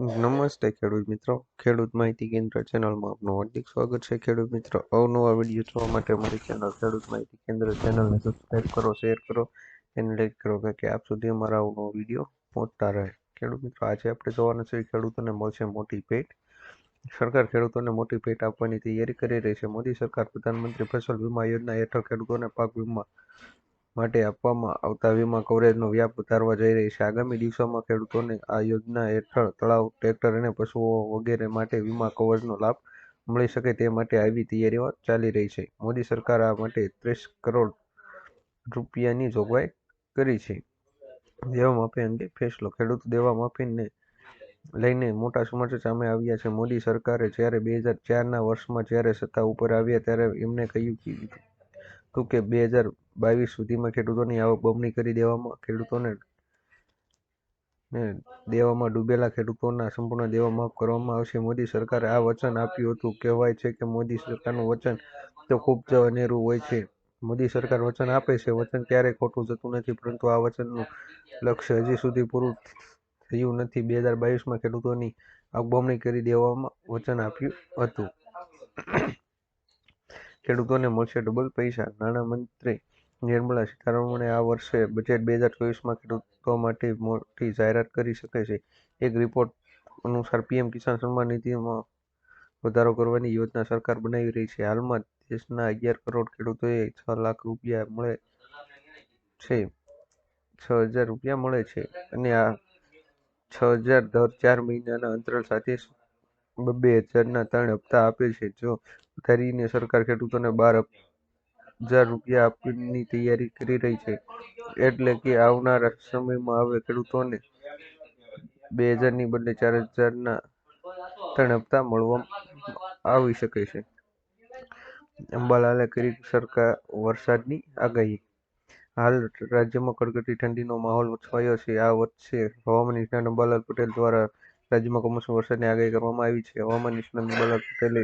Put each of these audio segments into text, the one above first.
નમસ્તે ખેડૂત મિત્રો. ખેડૂત માહિતી કેન્દ્ર ચેનલમાં આપનું હાર્દિક સ્વાગત છે. ખેડૂત મિત્રો, અવનવા વીડિયો જોવા માટે અમારી ચેનલ ખેડૂત માહિતી કેન્દ્ર ચેનલને સબસ્ક્રાઈબ કરો શેર કરો અને લાઈક કરો કે આપ સુધી અમારા અવનવો વીડિયો પહોંચતા રહે. ખેડૂત મિત્રો, આજે આપણે જોવાના છે ખેડૂતોને મળશે મોટી ભેટ. સરકાર ખેડૂતોને મોટી ભેટ આપવાની તૈયારી કરી રહી છે. મોદી સરકાર પ્રધાનમંત્રી ફસલ વીમા યોજના હેઠળ ખેડૂતોને પાક વીમા માટે આપવામાં આવતા વીમા કવરેજનો વ્યાપ વધારવા જઈ રહી છે. આગામી દિવસોમાં ખેડૂતોને આ યોજના હેઠળ તળાવ, ટ્રેક્ટર અને પશુઓ વગેરે માટે વીમા કવચનો લાભ મળી શકે તે માટે આવી તૈયારીઓ ચાલી રહી છે. મોદી સરકાર આ માટે ત્રીસ કરોડ રૂપિયાની જોગવાઈ કરી છે. દેવા માફી અંગે ફેસલો. ખેડૂત દેવા માફીને લઈને મોટા સમાચાર સામે આવ્યા છે. મોદી સરકારે જ્યારે બે હજાર ચારના વર્ષમાં જ્યારે સત્તા ઉપર આવ્યા ત્યારે એમને કહ્યું હતું કે બે હજાર બાવીસ સુધીમાં ખેડૂતોની આવક બમણી કરી દેવામાં, ખેડૂતોને ને દેવામાં ડૂબેલા ખેડૂતોના સંપૂર્ણ દેવા માફ કરવામાં આવશે. મોદી સરકારે આ વચન આપ્યું હતું. કહેવાય છે કે મોદી સરકારનું વચન તો ખૂબ જ અનેરું હોય છે. મોદી સરકાર વચન આપે છે. વચન ક્યારેય ખોટું જતું નથી, પરંતુ આ વચનનું લક્ષ્ય હજી સુધી પૂરું થયું નથી. બે હજાર બાવીસમાં ખેડૂતોની આવક કરી દેવામાં વચન આપ્યું હતું. ખેડૂતોને મળશે ડબલ પૈસા. નાણામંત્રી નિર્મલા સીતારમણે આ વર્ષે બજેટ બે હજાર ચોવીસમાં ખેડૂતો માટે મોટી જાહેરાત કરી શકે છે. એક રિપોર્ટ અનુસાર પીએમ કિસાન સન્માન નિધિમાં વધારો કરવાની યોજના સરકાર બનાવી રહી છે. હાલમાં દેશના અગિયાર કરોડ ખેડૂતોએ છ લાખ રૂપિયા મળે છે. છ હજાર રૂપિયા મળે છે અને આ છ હજાર દર ચાર મહિનાના અંતરાલ સાથે બબ્બે હજારના ત્રણ હપ્તા આપે છે. જો વધારીને સરકાર ખેડૂતોને બાર હજાર રૂપિયા આપવાની તૈયારી કરી રહી છે. એટલે કે આવનારા સમયમાં હવે ખેડૂતોને બે હજારની બદલે ચાર હજારના ત્રણ હપ્તા મળવા આવી શકે છે. અંબાલાલે કરી સરકાર વરસાદની આગાહી. હાલ રાજ્યમાં કડકડતી ઠંડીનો માહોલ છવાયો છે. આ વચ્ચે હવામાન નિષ્ણાત અંબાલાલ પટેલ દ્વારા રાજ્યમાં કમોસમી વરસાદની આગાહી કરવામાં આવી છે. હવામાન નિષ્ણાત અંબાલાલ પટેલે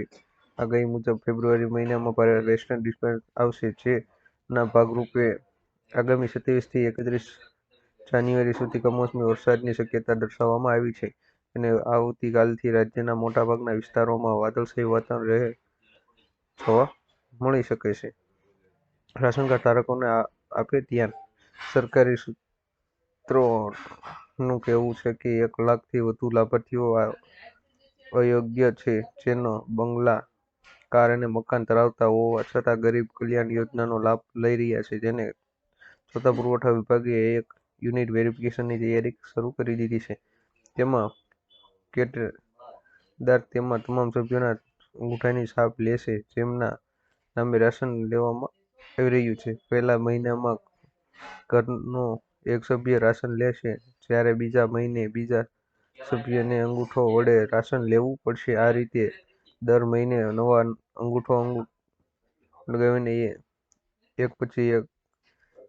આગાહી મુજબ ફેબ્રુઆરી મહિનામાં ભારે વેસ્ટર્ન ડિસ્ટર્બન્સ આવશે, જેના ભાગરૂપે આગામી સત્યાવીસથી એકત્રીસ જાન્યુઆરી સુધી કમોસમી વરસાદની શક્યતા દર્શાવવામાં આવી છે અને આવતીકાલથી રાજ્યના મોટાભાગના વિસ્તારોમાં વાદળછાયું વાતાવરણ રહે જોવા મળી શકે છે. રાશન કાર્ડ ધારકોને આપે ધ્યાન. સરકારી સૂત્રોનું કહેવું છે કે એક લાખથી વધુ લાભાર્થીઓ અયોગ્ય છે જેનો બંગલા કાર અને મકાન ધરાવતા હોવા છતાં ગરીબ કલ્યાણ યોજનાનો લાભ લઈ રહ્યા છે. જેને છતાં પુરવઠા વિભાગે એક યુનિટ વેરિફિકેશનની તૈયારી શરૂ કરી દીધી છે. તેમાં કેટેદાર તેમાં તમામ સભ્યોના અંગૂઠાની છાપ લેશે, જેમના નામે રાશન લેવામાં આવી રહ્યું છે. પહેલા મહિનામાં ઘરનો એક સભ્ય રાશન લેશે, જ્યારે બીજા મહિને બીજા સભ્યને અંગૂઠો વડે રાશન લેવું પડશે. આ રીતે દર મહિને નવા અંગૂઠો લગાવીને એ એક પછી એક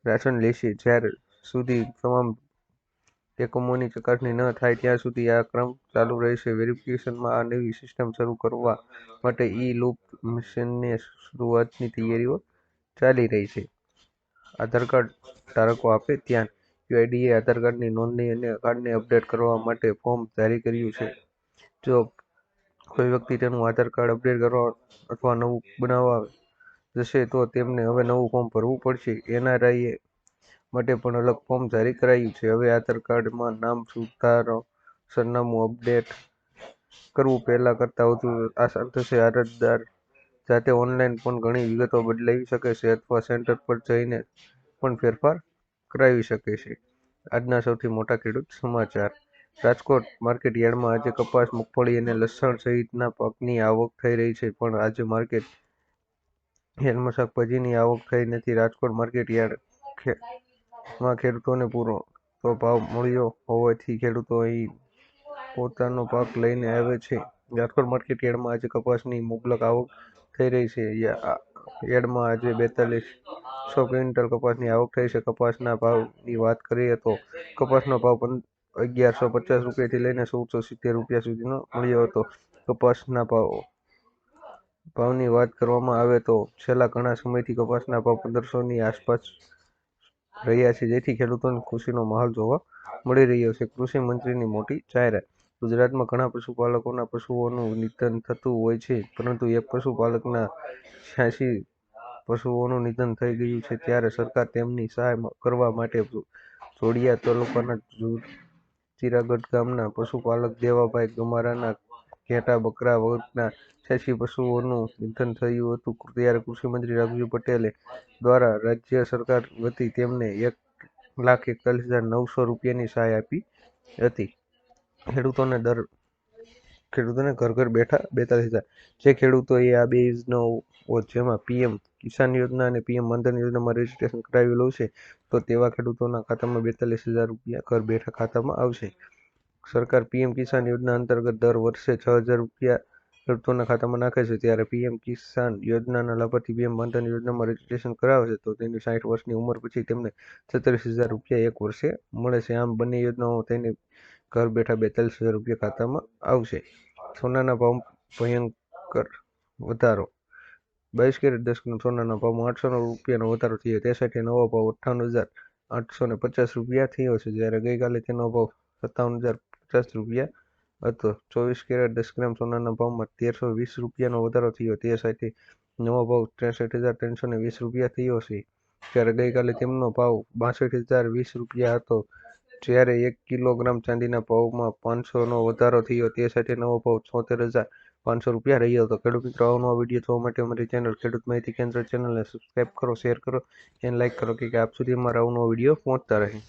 રાશન લેશે જ્યાર સુધી તમામ એકમોની ચકાસણી ન થાય ત્યાં સુધી આ ક્રમ ચાલુ રહેશે. વેરિફિકેશનમાં આ નવી સિસ્ટમ શરૂ કરવા માટે ઈ લૂપ મિશનની શરૂઆતની તૈયારીઓ ચાલી રહી છે. આધાર કાર્ડ ધારકો આપે ત્યાં યુઆઈડીએ આધાર કાર્ડની નોંધણી અને કાર્ડને અપડેટ કરવા માટે ફોર્મ જારી કર્યું છે. જો કોઈ વ્યક્તિ તેનું આધાર કાર્ડ અપડેટ કરવા અથવા નવું બનાવવા જશે તો તેમને હવે નવું ફોર્મ ભરવું પડશે. એનઆરઆઈએ માટે પણ અલગ ફોર્મ જારી કરાયું છે. હવે આધાર કાર્ડમાં નામ સુધારો સરનામું અપડેટ કરવું પહેલાં કરતાં વધુ આસાન થશે. અરજદાર જાતે ઓનલાઈન પણ ઘણી વિગતો બદલાવી શકે છે અથવા સેન્ટર પર જઈને પણ ફેરફાર કરાવી શકે છે. આજના સૌથી મોટા ખેડૂત સમાચાર. રાજકોટ માર્કેટ યાર્ડમાં આજે કપાસ, મગફળી અને લસણ સહિતના પાકની આવક થઈ રહી છે, પણ આજે માર્કેટ યાર્ડમાં શાકભાજીની આવક થઈ નથી. રાજકોટ માર્કેટ યાર્ડમાં ખેડૂતોને પૂરો ભાવ મળ્યો હોવાથી ખેડૂતો અહીં પોતાનો પાક લઈને આવે છે. રાજકોટ માર્કેટ યાર્ડમાં આજે કપાસની મુબલક આવક થઈ રહી છે. યાર્ડમાં આજે બેતાલીસ સો ક્વિન્ટલ કપાસની આવક થઈ છે. કપાસના ભાવની વાત કરીએ તો કપાસનો ભાવ અગિયારસો પચાસ રૂપિયાથી લઈને સોળસો સિત્તેર રૂપિયા સુધીનો મળ્યો હતો. કપાસના ભાવ, ભાવની વાત કરવામાં આવે તો છેલ્લા ઘણા સમયથી કપાસના ભાવ પંદરસોની આસપાસ રહ્યા છે, જેથી ખેડૂતોને ખુશીનો માહોલ જોવા મળી રહ્યો છે. કૃષિ મંત્રીની મોટી જાહેરાત, ગુજરાતમાં ઘણા પશુપાલકોના પશુઓનું નિધન થતું હોય છે, પરંતુ એક પશુપાલકના છ્યાસી પશુઓનું નિધન થઈ ગયું છે, ત્યારે સરકાર તેમની સહાય કરવા માટે જોડિયા તાલુકાના ચિરાગઢ ગામના પશુપાલક દેવાભાઈ ગમારાના ઘેટા બકરા વર્ગના છ્યાસી પશુઓનું નિધન થયું હતું. ત્યારે કૃષિમંત્રી રાઘુજી પટેલે દ્વારા રાજ્ય સરકાર વતી તેમને એક લાખ એકતાલીસ હજાર નવસો રૂપિયાની સહાય આપી હતી. ખેડૂતોને દર ખેડૂતોને ઘર ઘર બેઠા બેતાલીસ હજાર. જે ખેડૂતોએ આ બે યોજનાઓ જેમાં પીએમ કિસાન યોજના અને પીએમ માનધન યોજનામાં રજીસ્ટ્રેશન કરાવેલું છે, તો તેવા ખેડૂતોના ખાતામાં બેતાલીસ હજાર રૂપિયા ઘર બેઠા ખાતામાં આવશે. સરકાર પીએમ કિસાન યોજના અંતર્ગત દર વર્ષે છ હજાર રૂપિયા ખેડૂતોના ખાતામાં નાખે છે, ત્યારે પીએમ કિસાન યોજનાના લાભાર્થી પીએમ માનધન યોજનામાં રજીસ્ટ્રેશન કરાવે છે, તો તેની સાઠ વર્ષની ઉંમર પછી તેમને છત્રીસ હજાર રૂપિયા એક વર્ષે મળે છે. આમ બંને યોજનાઓ તેને ઘર બેઠા બેતાલીસ હજાર રૂપિયા ખાતામાં આવશે. સોનાના ભાવ ભયંકર વધારો બાવીસ કેરેટ દસ ગ્રામ સોનાના ભાવમાં આઠસો રૂપિયાનો વધારો થયો. તે સાથે નવો ભાવ અઠ્ઠાવન હજાર આઠસો ને પચાસ રૂપિયા થયો છે. જ્યારે ગઈકાલે તેનો ભાવ સત્તાવન હજાર પચાસ રૂપિયા હતો. ચોવીસ કેરેટ દસ ગ્રામ સોનાના ભાવમાં તેરસો વીસ રૂપિયાનો વધારો થયો. તે સાથે નવો ભાવ ત્રેસઠ હજાર ત્રણસો ને વીસ રૂપિયા થયો છે. જ્યારે ગઈકાલે તેમનો ભાવ બાસઠ હજાર વીસ રૂપિયા હતો. જ્યારે એક કિલોગ્રામ ચાંદીના ભાવમાં પાંચસોનો વધારો થયો. તે સાથે નવો ભાવ છોતેર હજાર પાંચસો રૂપિયા રહ્યો હતો. ખેડૂત મિત્રો આવનો વીડિયો જોવા માટે અમારી ચેનલ ખેડૂત માહિતી કેન્દ્ર ચેનલને સબસ્ક્રાઈબ કરો શેર કરો અને લાઇક કરો કે આપ સુધી અમારા આવનો વીડિયો પહોંચતા રહે.